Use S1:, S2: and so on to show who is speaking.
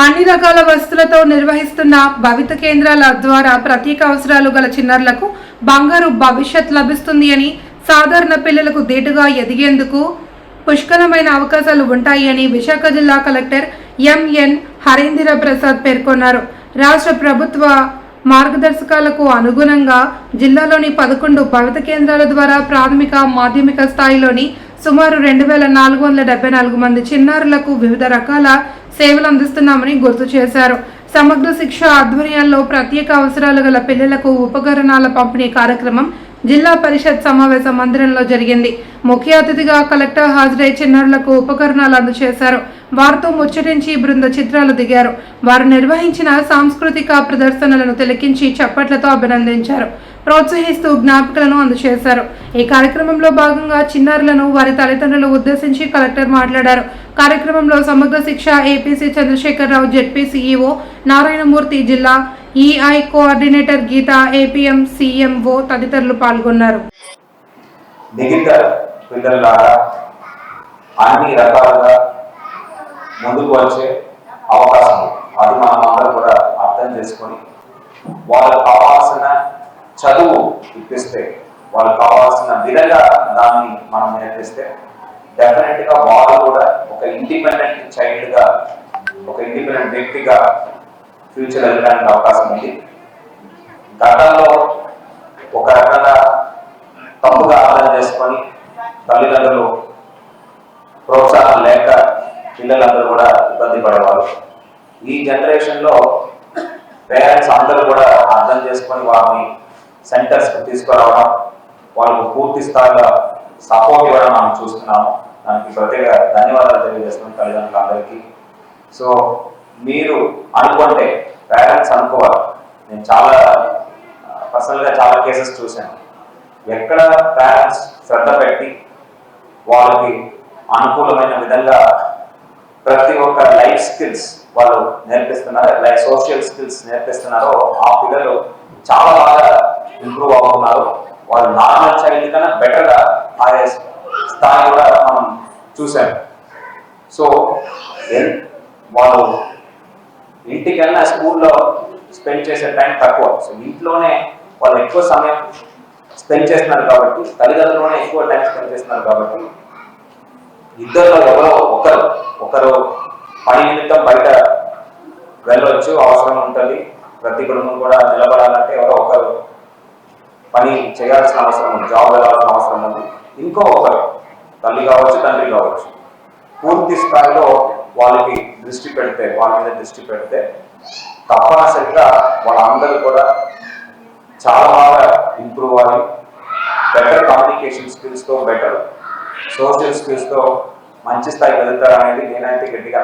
S1: అన్ని రకాల వస్తువులతో నిర్వహిస్తున్న భవిత కేంద్రాల ద్వారా ప్రత్యేక అవసరాలు గల చిన్నారులకు బంగారు భవిష్యత్ లభిస్తుంది అని సాధారణ పిల్లలకు ధీటుగా ఎదిగేందుకు పుష్కలమైన అవకాశాలు ఉంటాయి అని విశాఖ జిల్లా కలెక్టర్ ఎంఎన్ హరేంద్ర ప్రసాద్ పేర్కొన్నారు. రాష్ట్ర ప్రభుత్వ మార్గదర్శకాలకు అనుగుణంగా జిల్లాలోని పదకొండు భవిత కేంద్రాల ద్వారా ప్రాథమిక మాధ్యమిక స్థాయిలోని సుమారు రెండు వేల నాలుగు వందల డెబ్బై నాలుగు మంది చిన్నారులకు వివిధ రకాల సేవలు అందిస్తున్నామని గుర్తు చేశారు. సమగ్ర శిక్ష ఆధ్వర్యంలో ప్రత్యేక అవసరాలు గల పిల్లలకు ఉపకరణాల పంపిణీ కార్యక్రమం జిల్లా పరిషత్ సమావేశ మందిరంలో జరిగింది. ముఖ్య అతిథిగా కలెక్టర్ హాజరై చిన్నారులకు ఉపకరణాలు అందజేశారు. వారితో ముచ్చటించి బృంద చిత్రాలు దిగారు. వారు నిర్వహించిన సాంస్కృతిక ప్రదర్శనలను తిలకించి చప్పట్లతో అభినందించారు. ప్రోత్సహిస్తూ జ్ఞాపికలను అందజేశారు. ఈ కార్యక్రమంలో భాగంగా చిన్నారులను వారి తల్లిదండ్రులు ఉద్దేశించి కలెక్టర్ మాట్లాడారు. కార్యక్రమంలో Samagra Shiksha APC Chandrasekhara Rao ZP CEO Narayana Murthy జిల్లా EI coordinator Geetha APM CMO తదితరులు పాల్గొన్నారు.
S2: అన్ని రకాలుగా ముందుకు వచ్చే అవకాశం అది మనం అందరం కూడా అర్థం చేసుకొని వాళ్ళ చదువు ఇప్పిస్తే వాళ్ళకి కావాల్సిన విధంగా దాన్ని మనం నేర్పిస్తే డెఫినెట్గా వాళ్ళు కూడా ఒక ఇండిపెండెంట్ చైల్డ్గా ఒక ఇండిపెండెంట్ వ్యక్తిగా ఫ్యూచర్ వెళ్ళడానికి అవకాశం ఉంది. గతంలో ఒక రకంగా తప్పుగా అర్థం చేసుకొని తల్లిదండ్రులు ప్రోత్సాహం లేక పిల్లలందరూ కూడా ఇబ్బంది పడేవారు. ఈ జనరేషన్లో పేరెంట్స్ అందరూ కూడా అర్థం చేసుకొని వారిని సెంటర్స్కి తీసుకురావడం వాళ్ళకు పూర్తి స్థాయిలో సపోర్ట్ ఇవ్వడం మనం చూస్తున్నాము. దానికి ప్రత్యేక ధన్యవాదాలు తెలియజేస్తున్నాం తల్లిదండ్రులందరికీ. సో మీరు అనుకుంటే పేరెంట్స్ అనుకోవాలి. నేను చాలా పర్సనల్గా చాలా కేసెస్ చూశాను. ఎక్కడ పేరెంట్స్ శ్రద్ధ పెట్టి వాళ్ళకి అనుకూలమైన విధంగా ప్రతి ఒక్క లైఫ్ స్కిల్స్ వాళ్ళు నేర్పిస్తున్నారు? లైఫ్ సోషల్ స్కిల్స్ నేర్పిస్తున్నారో ఆ పిల్లలు చాలా ఉన్నారు. వాళ్ళు నార్మల్ చైల్డ్ కన్నా బెటర్గా ఆయే స్థాయి కూడా మనం చూసాం సో వాళ్ళు ఇంటికి వెళ్ళిన స్కూల్లో స్పెండ్ చేసే టైం తక్కువ. సో ఇంట్లోనే వాళ్ళు ఎక్కువ సమయం స్పెండ్ చేస్తున్నారు కాబట్టి తల్లిదండ్రులనే ఎక్కువ టైం స్పెండ్ చేస్తున్నారు కాబట్టి ఇద్దరిలో ఎవరో ఒకరు ఒకరు పని నిమిత్తం బయట వెళ్ళవచ్చు అవసరం ఉంటుంది. ప్రతి కుటుంబం కూడా నిలబడాలంటే ఎవరో ఒకరు పని చేయాల్సిన అవసరం ఉంది జాబ్ వెళ్ళాల్సిన అవసరం ఉంది. ఇంకో ఒకరు తల్లి కావచ్చు తండ్రి కావచ్చు పూర్తి స్థాయిలో వాళ్ళకి దృష్టి పెడితే వాళ్ళ మీద దృష్టి పెడితే తప్పనిసరిగా వాళ్ళందరూ కూడా చాలా బాగా ఇంప్రూవ్ అయ్యి బెటర్ కమ్యూనికేషన్ స్కిల్స్తో బెటర్ సోషల్ స్కిల్స్తో మంచి స్థాయికి వెళ్తారు అనేది నేనైతే గట్టిగా